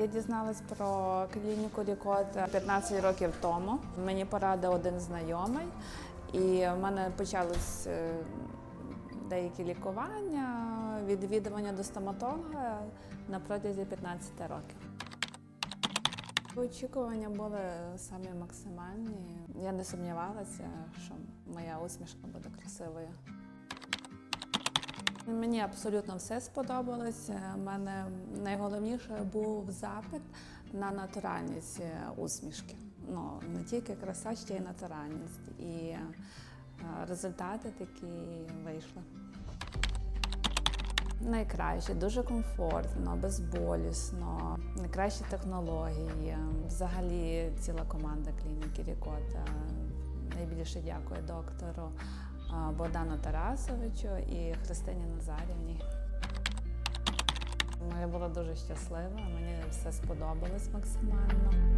Я дізналась про клініку Рікот 15 років тому. Мені порадив один знайомий, і в мене почались е, деякі лікування, відвідування до стоматолога на протязі 15 років. Очікування були самі максимальні. Я не сумнівалася, що моя усмішка буде красивою. Мені абсолютно все сподобалось. У мене найголовніше був запит на натуральність е, усмішки. Ну, не тільки краса, ще й натуральність. І е, результати такі вийшли. Найкраще, дуже комфортно, безболісно, найкращі технології. Взагалі ціла команда клініки Рікота. Найбільше дякую доктору Богдану Тарасовичу і Христині Назарівні. Я була дуже щаслива, мені все сподобалось максимально.